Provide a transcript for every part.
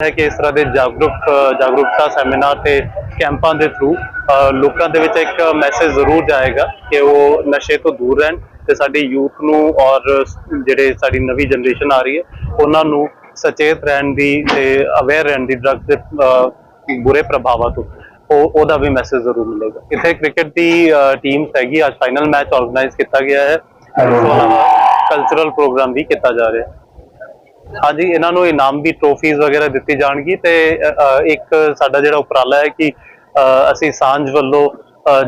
ਹੈ ਕਿ ਇਸ ਤਰ੍ਹਾਂ ਦੇ ਜਾਗਰੂਕ ਜਾਗਰੂਕਤਾ ਸੈਮੀਨਾਰ ਤੇ ਕੈਂਪਾਂ ਦੇ ਥਰੂ ਲੋਕਾਂ ਦੇ ਵਿੱਚ ਇੱਕ ਮੈਸੇਜ ਜ਼ਰੂਰ ਜਾਏਗਾ ਕਿ ਉਹ ਨਸ਼ੇ ਤੋਂ ਦੂਰ ਰਹਿਣ ਤੇ ਸਾਡੀ ਯੂਥ ਨੂੰ ਔਰ ਜਿਹੜੇ ਸਾਡੀ ਨਵੀਂ ਜਨਰੇਸ਼ਨ ਆ ਰਹੀ ਹੈ ਉਹਨਾਂ ਨੂੰ ਸਚੇਤ ਰਹਿਣ ਦੀ ਤੇ ਅਵੇਅਰ ਰਹਿਣ ਦੀ ਡਰੱਗ ਦੇ ਬੁਰੇ ਪ੍ਰਭਾਵਾਂ ਤੋਂ ਉਹ ਉਹਦਾ ਵੀ ਮੈਸੇਜ ਜ਼ਰੂਰ ਮਿਲੇਗਾ। ਇੱਥੇ ਕ੍ਰਿਕਟ ਦੀ ਟੀਮ ਹੈਗੀ ਅੱਜ ਫਾਈਨਲ ਮੈਚ ਆਰਗੇਨਾਈਜ਼ ਕੀਤਾ ਗਿਆ ਹੈ। ਇਸ ਤੋਂ ਇਲਾਵਾ ਕਲਚਰਲ ਪ੍ਰੋਗਰਾਮ ਵੀ ਕੀਤਾ ਜਾ ਰਿਹਾ ਹੈ। ਹਾਂਜੀ, ਇਹਨਾਂ ਨੂੰ ਇਨਾਮ ਦੀ ਟਰੋਫੀਜ਼ ਵਗੈਰਾ ਦਿੱਤੀ ਜਾਣਗੀ ਤੇ ਇੱਕ ਸਾਡਾ ਜਿਹੜਾ ਉਪਰਾਲਾ ਹੈ ਕਿ ਅਸੀਂ ਸਾਂਝ ਵੱਲੋਂ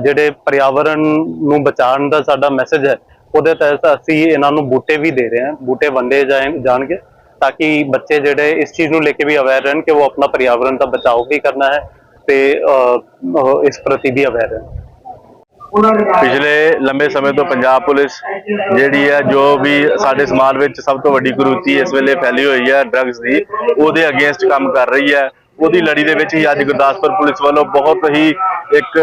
ਜਿਹੜੇ ਪਰਿਆਵਰਣ ਨੂੰ ਬਚਾਉਣ ਦਾ ਸਾਡਾ ਮੈਸੇਜ ਹੈ, ਉਹਦੇ ਤਹਿਤ ਅਸੀਂ ਇਹਨਾਂ ਨੂੰ ਬੂਟੇ ਵੀ ਦੇ ਰਹੇ ਹਾਂ, ਬੂਟੇ ਵੰਡੇ ਜਾਣ- ਜਾਣਗੇ ਤਾਂ ਕਿ ਬੱਚੇ ਜਿਹੜੇ ਇਸ ਚੀਜ਼ ਨੂੰ ਲੈ ਕੇ ਵੀ ਅਵੇਅਰ ਰਹਿਣ ਕਿ ਉਹ ਆਪਣਾ ਪਰਿਆਵਰਣ ਦਾ ਬਚਾਓ ਵੀ ਕਰਨਾ ਹੈ ਤੇ ਇਸ ਪ੍ਰਤੀ ਵੀ ਅਵੇਅਰ ਰਹਿਣ। ਪਿਛਲੇ ਲੰਬੇ ਸਮੇਂ ਤੋਂ ਪੰਜਾਬ ਪੁਲਿਸ ਜਿਹੜੀ ਹੈ ਜੋ ਵੀ ਸਾਡੇ ਸਮਾਜ ਵਿੱਚ ਸਭ ਤੋਂ ਵੱਡੀ ਕੁਰੂਤੀ ਇਸ ਵੇਲੇ ਫੈਲੀ ਹੋਈ ਹੈ ਡਰੱਗਸ ਦੀ, ਉਹਦੇ ਅਗੇਂਸਟ ਕੰਮ ਕਰ ਰਹੀ ਹੈ ਉਹਦੀ ਲੜੀ ਦੇ ਵਿੱਚ ਹੀ ਅੱਜ ਗੁਰਦਾਸਪੁਰ ਪੁਲਿਸ ਵੱਲੋਂ ਬਹੁਤ ਹੀ ਇੱਕ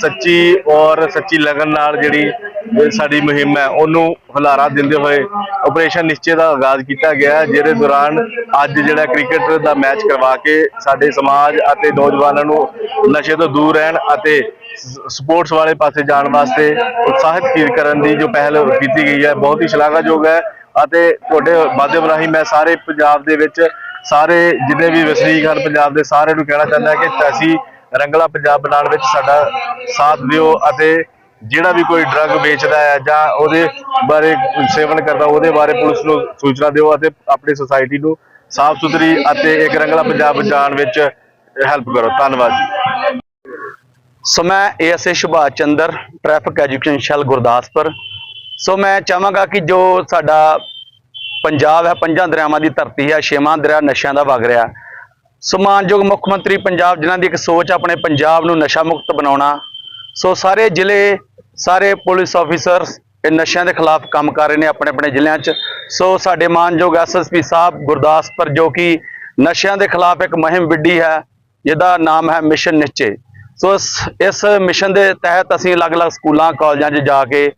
ਸੱਚੀ ਔਰ ਸੱਚੀ ਲਗਨ ਨਾਲ ਜਿਹੜੀ ਸਾਡੀ ਮੁਹਿੰਮ ਹੈ, ਉਹਨੂੰ ਹੁਲਾਰਾ ਦਿੰਦੇ ਹੋਏ ਆਪਰੇਸ਼ਨ ਨਿਸ਼ਚੇ ਦਾ ਆਗਾਜ਼ ਕੀਤਾ ਗਿਆ ਜਿਹਦੇ ਦੌਰਾਨ ਅੱਜ ਜਿਹੜਾ ਕ੍ਰਿਕਟ ਦਾ ਮੈਚ ਕਰਵਾ ਕੇ ਸਾਡੇ ਸਮਾਜ ਅਤੇ ਨੌਜਵਾਨਾਂ ਨੂੰ ਨਸ਼ੇ ਤੋਂ ਦੂਰ ਰਹਿਣ ਅਤੇ ਸਪੋਰਟਸ ਵਾਲੇ ਪਾਸੇ ਜਾਣ ਵਾਸਤੇ ਉਤਸ਼ਾਹਿਤ ਕੀ- ਕਰਨ ਦੀ ਜੋ ਪਹਿਲ ਕੀਤੀ ਗਈ ਹੈ, ਬਹੁਤ ਹੀ ਸ਼ਲਾਘਾਯੋਗ ਹੈ ਅਤੇ ਤੁਹਾਡੇ ਮਾਧਿਅਮ ਰਾਹੀਂ ਮੈਂ ਸਾਰੇ ਪੰਜਾਬ ਦੇ ਵਿੱਚ ਸਾਰੇ ਜਿੰਨੇ ਵੀ ਵਸਨੀਕ ਹਨ ਪੰਜਾਬ ਦੇ ਸਾਰਿਆਂ ਨੂੰ ਕਹਿਣਾ ਚਾਹੁੰਦਾ ਕਿ ਅਸੀਂ ਰੰਗਲਾ ਪੰਜਾਬ ਬਣਾਉਣ ਵਿੱਚ ਸਾਡਾ ਸਾਥ ਦਿਓ ਅਤੇ ਜਿਹੜਾ ਵੀ ਕੋਈ ਡਰੱਗ ਵੇਚਦਾ ਹੈ ਜਾਂ ਉਹਦੇ ਬਾਰੇ ਸੇਵਨ ਕਰਦਾ, ਉਹਦੇ ਬਾਰੇ ਪੁਲਿਸ ਨੂੰ ਸੂਚਨਾ ਦਿਓ ਅਤੇ ਆਪਣੀ ਸੁਸਾਇਟੀ ਨੂੰ ਸਾਫ਼ ਸੁਥਰੀ ਅਤੇ ਇੱਕ ਰੰਗਲਾ ਪੰਜਾਬ ਬਚਾਉਣ ਵਿੱਚ ਹੈਲਪ ਕਰੋ। ਧੰਨਵਾਦ ਜੀ। ਸੋ ਮੈਂ ASA Subhash Chander traffic education cell Gurdaspur. So ਮੈਂ ਚਾਹਾਂਗਾ ਕਿ ਜੋ ਸਾਡਾ ਪੰਜਾਬ ਹੈ, ਪੰਜਾਂ ਦਰਿਆਵਾਂ ਦੀ ਧਰਤੀ ਹੈ, ਛੇਵਾਂ ਦਰਿਆ ਨਸ਼ਿਆਂ ਦਾ ਵਗ ਰਿਹਾ ਸੋ ਮਾਨਯੋਗ ਮੁੱਖ ਮੰਤਰੀ ਪੰਜਾਬ, ਜਿਨ੍ਹਾਂ ਦੀ ਇੱਕ ਸੋਚ ਆਪਣੇ ਪੰਜਾਬ ਨੂੰ ਨਸ਼ਾ ਮੁਕਤ ਬਣਾਉਣਾ। ਸੋ ਸਾਰੇ ਜ਼ਿਲ੍ਹੇ, ਸਾਰੇ ਪੁਲਿਸ ਆਫੀਸਰਸ ਇਹ ਨਸ਼ਿਆਂ ਦੇ ਖਿਲਾਫ ਕੰਮ ਕਰ ਰਹੇ ਨੇ ਆਪਣੇ ਆਪਣੇ ਜ਼ਿਲ੍ਹਿਆਂ 'ਚ। ਸੋ ਸਾਡੇ ਮਾਨਯੋਗ ਐਸਐਸਪੀ ਸਾਹਿਬ ਗੁਰਦਾਸਪੁਰ, ਜੋ ਕਿ ਨਸ਼ਿਆਂ ਦੇ ਖਿਲਾਫ ਇੱਕ ਮੁਹਿੰਮ ਵਿੱਢੀ ਹੈ, ਜਿਹਦਾ ਨਾਮ ਹੈ ਮਿਸ਼ਨ ਨਿਸ਼ਚੇ। ਸੋ ਇਸ ਮਿਸ਼ਨ ਦੇ ਤਹਿਤ ਅਸੀਂ ਅਲੱਗ-ਅਲੱਗ ਸਕੂਲਾਂ, ਕਾਲਜਾਂ 'ਚ ਜਾ ਕੇ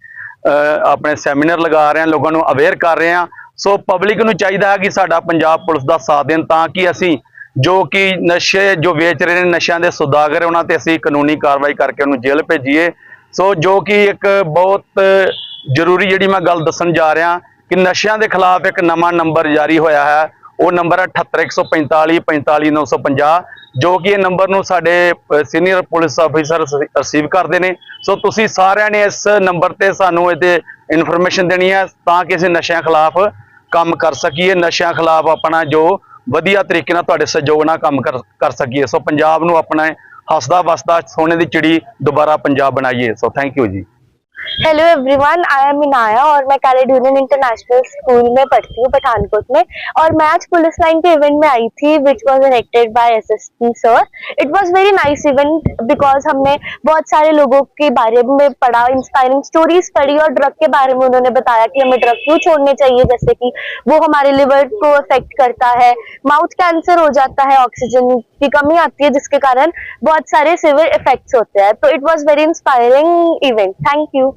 ਆਪਣੇ ਸੈਮੀਨਾਰ ਲਗਾ ਰਹੇ ਹਾਂ, ਲੋਕਾਂ ਨੂੰ ਅਵੇਅਰ ਕਰ ਰਹੇ ਹਾਂ। ਸੋ ਪਬਲਿਕ ਨੂੰ ਚਾਹੀਦਾ ਹੈ ਕਿ ਸਾਡਾ ਪੰਜਾਬ ਪੁਲਿਸ ਦਾ ਸਾਥ ਦੇਣ ਤਾਂ ਕਿ ਅਸੀਂ ਜੋ ਕਿ ਨਸ਼ੇ ਜੋ ਵੇਚ ਰਹੇ ਨੇ, ਨਸ਼ਿਆਂ ਦੇ ਸੁਦਾਗਰ ਉਹਨਾਂ ਤੇ ਅਸੀਂ ਕਾਨੂੰਨੀ ਕਾਰਵਾਈ ਕਰਕੇ ਉਹਨੂੰ ਜੇਲ੍ਹ ਭੇਜੀਏ। ਸੋ ਜੋ ਕਿ ਇੱਕ ਬਹੁਤ ਜ਼ਰੂਰੀ ਜਿਹੜੀ ਮੈਂ ਗੱਲ ਦੱਸਣ ਜਾ ਰਿਹਾ ਕਿ ਨਸ਼ਿਆਂ ਦੇ ਖਿਲਾਫ ਇੱਕ ਨਵਾਂ ਨੰਬਰ ਜਾਰੀ ਹੋਇਆ ਹੈ। ਉਹ ਨੰਬਰ ਹੈ 78145 45950 ਜੋ ਕਿ ਇਹ ਨੰਬਰ ਨੂੰ ਸਾਡੇ ਸੀਨੀਅਰ ਪੁਲਿਸ ਆਫੀਸਰ ਰਿਸੀਵ ਕਰਦੇ ਨੇ। ਸੋ ਤੁਸੀਂ ਸਾਰਿਆਂ ਨੇ ਇਸ ਨੰਬਰ ਤੇ ਸਾਨੂੰ ਇਹਦੇ ਇਨਫੋਰਮੇਸ਼ਨ ਦੇਣੀ ਹੈ ਤਾਂ ਕਿ ਅਸੀਂ ਨਸ਼ਿਆਂ ਖਿਲਾਫ ਕੰਮ ਕਰ ਸਕੀਏ, ਨਸ਼ਿਆਂ ਖਿਲਾਫ ਆਪਣਾ ਜੋ ਵਧੀਆ ਤਰੀਕੇ ਨਾਲ ਤੁਹਾਡੇ ਸਹਿਯੋਗ ਨਾਲ ਕੰਮ ਕਰ ਕਰ ਸਕੀਏ। ਸੋ ਪੰਜਾਬ ਨੂੰ ਆਪਣਾ ਹੱਸਦਾ ਵਸਦਾ ਸੋਨੇ ਦੀ ਚਿੜੀ ਦੁਬਾਰਾ ਪੰਜਾਬ ਬਣਾਈਏ। ਸੋ ਥੈਂਕ ਯੂ ਜੀ। Hello everyone I am Inaya और मैं कैलेडोनियन इंटरनेशनल स्कूल में पढ़ती हूँ, पठानकोट में। और मैं आज पुलिस लाइन के इवेंट में आई थी which was directed by SSP sir it was very nice event because हमने बहुत सारे लोगों के बारे में पढ़ा इंस्पायरिंग स्टोरीज पढ़ी और ड्रग के बारे में उन्होंने बताया कि हमें ड्रग क्यों छोड़ने चाहिए, जैसे कि वो हमारे लिवर को अफेक्ट करता है माउथ कैंसर हो जाता है ऑक्सीजन की कमी आती है, जिसके कारण बहुत सारे सिवियर इफेक्ट्स होते हैं। तो it was very inspiring event thank you